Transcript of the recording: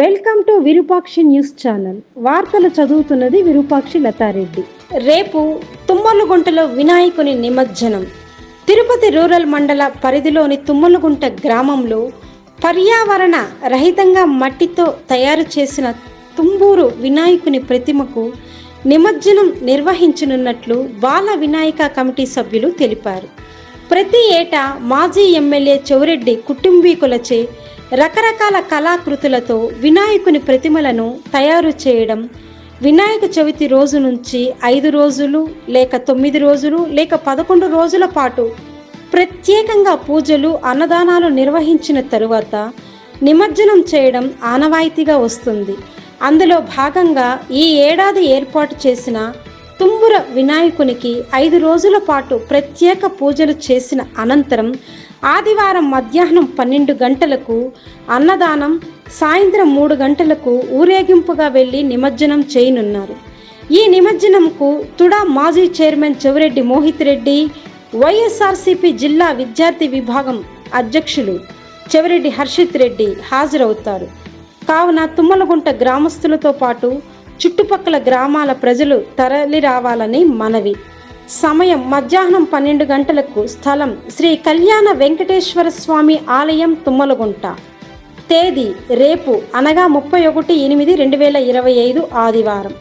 Welcome to Virupakshi news channel. వార్తలు చదువుతున్నది విరూపాక్షి లతారెడ్డి. రేపు తుమ్మలగుంటలో వినాయకుని నిమజ్జనం. తిరుపతి రూరల్ మండల పరిధిలోని తుమ్మలగుంట గ్రామంలో పర్యావరణ రహితంగా మట్టితో తయారు చేసిన తుంబూరు వినాయకుని ప్రతిమకు నిమజ్జనం నిర్వహించనున్నట్లు బాల వినాయక కమిటీ సభ్యులు తెలిపారు. ప్రతి ఏటా మాజీ ఎమ్మెల్యే చౌరెడ్డి కుటుంబీకులచే రకరకాల కళాకృతులతో వినాయకుని ప్రతిమలను తయారు చేయడం వినాయక చవితి రోజు నుంచి ఐదు రోజులు లేక తొమ్మిది రోజులు లేక పదకొండు రోజుల పాటు ప్రత్యేకంగా పూజలు అన్నదానాలు నిర్వహించిన తరువాత నిమజ్జనం చేయడం ఆనవాయితీగా వస్తుంది. అందులో భాగంగా ఈ ఏడాది ఏర్పాటు చేసిన తుంబుర వినాయకునికి ఐదు రోజుల పాటు ప్రత్యేక పూజలు చేసిన అనంతరం ఆదివారం మధ్యాహ్నం పన్నెండు గంటలకు అన్నదానం సాయంత్రం మూడు గంటలకు ఊరేగింపుగా వెళ్ళి నిమజ్జనం చేయనున్నారు. ఈ నిమజ్జనంకు తుడా మాజీ చైర్మన్ చెవిరెడ్డి మోహిత్ రెడ్డి వైఎస్ఆర్సీపీ జిల్లా విద్యార్థి విభాగం అధ్యక్షులు చెవిరెడ్డి హర్షిత్ రెడ్డి హాజరవుతారు. కావున తుమ్మలగుంట గ్రామస్తులతో పాటు చుట్టుపక్కల గ్రామాల ప్రజలు తరలి రావాలని మనవి. సమయం మధ్యాహ్నం పన్నెండు గంటలకు స్థలం శ్రీ కళ్యాణ వెంకటేశ్వర స్వామి ఆలయం తుమ్మలగుంట. తేదీ రేపు అనగా ముప్పై ఒకటి ఎనిమిది రెండు వేల ఇరవై ఐదు ఆదివారం.